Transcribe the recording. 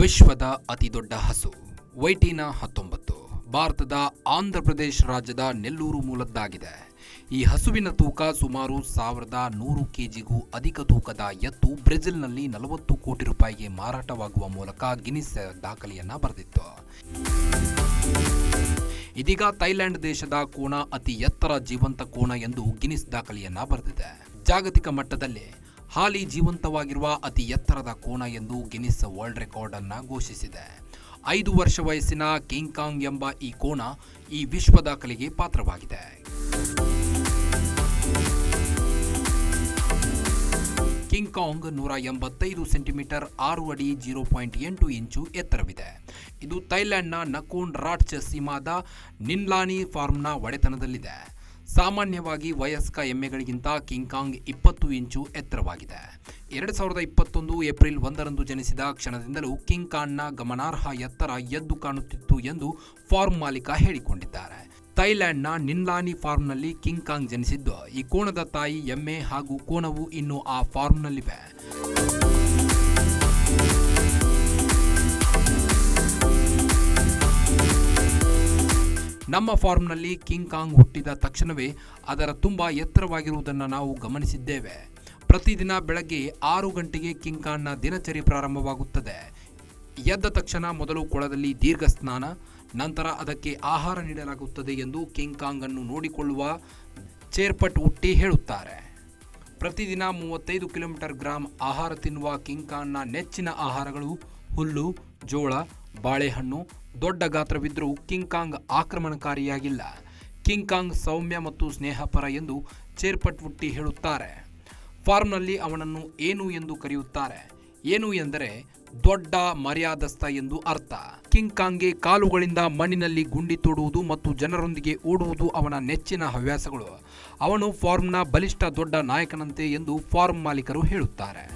ವಿಶ್ವದ ಅತಿದೊಡ್ಡ ಹಸು, ವೈಟಿನಾ ಹತ್ತೊಂಬತ್ತು. ಭಾರತದ ಆಂಧ್ರಪ್ರದೇಶ ರಾಜ್ಯದ ನೆಲ್ಲೂರು ಮೂಲದ್ದಾಗಿದೆ. ಈ ಹಸುವಿನ ತೂಕ ಸುಮಾರು ಸಾವಿರದ ನೂರು ಕೆಜಿಗೂ ಅಧಿಕ ತೂಕದ ಎತ್ತು ಬ್ರೆಜಿಲ್ನಲ್ಲಿ ನಲವತ್ತು ಕೋಟಿ ರೂಪಾಯಿಗೆ ಮಾರಾಟವಾಗುವ ಮೂಲಕ ಗಿನಿಸ್ ದಾಖಲೆಯನ್ನ ಬರೆದಿತ್ತು. ಇದೀಗ ಥೈಲ್ಯಾಂಡ್ ದೇಶದ ಕೋಣ ಅತಿ ಎತ್ತರ ಜೀವಂತ ಕೋಣ ಎಂದು ಗಿನಿಸ್ ದಾಖಲೆಯನ್ನ ಬರೆದಿದೆ. ಜಾಗತಿಕ ಮಟ್ಟದಲ್ಲಿ ಹಾಲಿ ಜೀವಂತವಾಗಿರುವ ಅತಿ ಎತ್ತರದ ಕೋಣ ಎಂದು ಗಿನ್ನಿಸ್ ವರ್ಲ್ಡ್ ರೆಕಾರ್ಡ್ ಅನ್ನು ಘೋಷಿಸಿದೆ. ಐದು ವರ್ಷ ವಯಸ್ಸಿನ ಕಿಂಗ್ ಕಾಂಗ್ ಎಂಬ ಈ ಕೋಣ ಈ ವಿಶ್ವ ದಾಖಲೆಗೆ ಪಾತ್ರವಾಗಿದೆ. ಕಿಂಗ್ ಕಾಂಗ್ ನೂರ ಎಂಬತ್ತೈದು ಸೆಂಟಿಮೀಟರ್ ಆರು ಅಡಿ ಜೀರೋ ಪಾಯಿಂಟ್ ಎಂಟು ಇಂಚು ಎತ್ತರವಿದೆ. ಇದು ಥೈಲ್ಯಾಂಡ್ನ ನಕೋನ್ ರಾಟ್ಚ ಸೀಮಾದ ನಿನ್ಲಾನಿ ಫಾರ್ಮ್ನ ಒಡೆತನದಲ್ಲಿದೆ. ಸಾಮಾನ್ಯವಾಗಿ ವಯಸ್ಕ ಎಮ್ಮೆಗಳಿಗಿಂತ ಕಿಂಗ್ಕಾಂಗ್ ಇಪ್ಪತ್ತು ಇಂಚು ಎತ್ತರವಾಗಿದೆ. ಎರಡು ಸಾವಿರದ ಇಪ್ಪತ್ತೊಂದು ಏಪ್ರಿಲ್ ಒಂದರಂದು ಜನಿಸಿದ ಕ್ಷಣದಿಂದಲೂ ಕಿಂಗ್ಕಾಂಗ್ನ ಗಮನಾರ್ಹ ಎತ್ತರ ಎದ್ದು ಕಾಣುತ್ತಿತ್ತು ಎಂದು ಫಾರ್ಮ್ ಮಾಲೀಕ ಹೇಳಿಕೊಂಡಿದ್ದಾರೆ. ಥೈಲ್ಯಾಂಡ್ನ ನಿನ್ಲಾನಿ ಫಾರ್ಮ್ನಲ್ಲಿ ಕಿಂಗ್ಕಾಂಗ್ ಜನಿಸಿದ್ದು. ಈ ಕೋಣದ ತಾಯಿ ಎಮ್ಮೆ ಹಾಗೂ ಕೋಣವು ಇನ್ನು ಆ ಫಾರ್ಮ್ನಲ್ಲಿವೆ. ನಮ್ಮ ಫಾರ್ಮ್ನಲ್ಲಿ ಕಿಂಗ್ ಕಾಂಗ್ ಹುಟ್ಟಿದ ತಕ್ಷಣವೇ ಅದರ ತುಂಬ ಎತ್ತರವಾಗಿರುವುದನ್ನು ನಾವು ಗಮನಿಸಿದ್ದೇವೆ. ಪ್ರತಿದಿನ ಬೆಳಗ್ಗೆ ಆರು ಗಂಟೆಗೆ ಕಿಂಗ್ ಕಾಂಗ್ನ ದಿನಚರಿ ಪ್ರಾರಂಭವಾಗುತ್ತದೆ. ಎದ್ದ ತಕ್ಷಣ ಮೊದಲು ಕೊಳದಲ್ಲಿ ದೀರ್ಘ ಸ್ನಾನ, ನಂತರ ಅದಕ್ಕೆ ಆಹಾರ ನೀಡಲಾಗುತ್ತದೆ ಎಂದು ಕಿಂಗ್ ಕಾಂಗ್ ಅನ್ನು ನೋಡಿಕೊಳ್ಳುವ ಚೇರ್ಪಟ್ ಹುಟ್ಟಿ ಹೇಳುತ್ತಾರೆ. ಪ್ರತಿದಿನ ಮೂವತ್ತೈದು ಕಿಲೋಮೀಟರ್ ಗ್ರಾಮ್ ಆಹಾರ ತಿನ್ನುವ ಕಿಂಗ್ ಕಾಂಗ್ನ ನೆಚ್ಚಿನ ಆಹಾರಗಳು ಹುಲ್ಲು, ಜೋಳ, ಬಾಳೆಹಣ್ಣು, ದೊಡ್ಡ ಗಾತ್ರವಿದ್ದರೂ ಕಿಂಗ್ ಕಾಂಗ್ ಆಕ್ರಮಣಕಾರಿಯಾಗಿಲ್ಲ. ಕಿಂಗ್ ಕಾಂಗ್ ಸೌಮ್ಯ ಮತ್ತು ಸ್ನೇಹಪರ ಎಂದು ಚೇರ್ಪಟ್ವುಟ್ಟಿ ಹೇಳುತ್ತಾರೆ. ಫಾರ್ಮ್ನಲ್ಲಿ ಅವನನ್ನು ಏನು ಎಂದು ಕರೆಯುತ್ತಾರೆ? ಏನು ಎಂದರೆ ದೊಡ್ಡ ಮರ್ಯಾದಸ್ಥ ಎಂದು ಅರ್ಥ. ಕಿಂಗ್ ಕಾಂಗ್ಗೆ ಕಾಲುಗಳಿಂದ ಮಣ್ಣಿನಲ್ಲಿ ಗುಂಡಿ ತೋಡುವುದು ಮತ್ತು ಜನರೊಂದಿಗೆ ಓಡುವುದು ಅವನ ನೆಚ್ಚಿನ ಹವ್ಯಾಸಗಳು. ಅವನು ಫಾರ್ಮ್ನ ಬಲಿಷ್ಠ ದೊಡ್ಡ ನಾಯಕನಂತೆ ಎಂದು ಫಾರ್ಮ್ ಮಾಲೀಕರು ಹೇಳುತ್ತಾರೆ.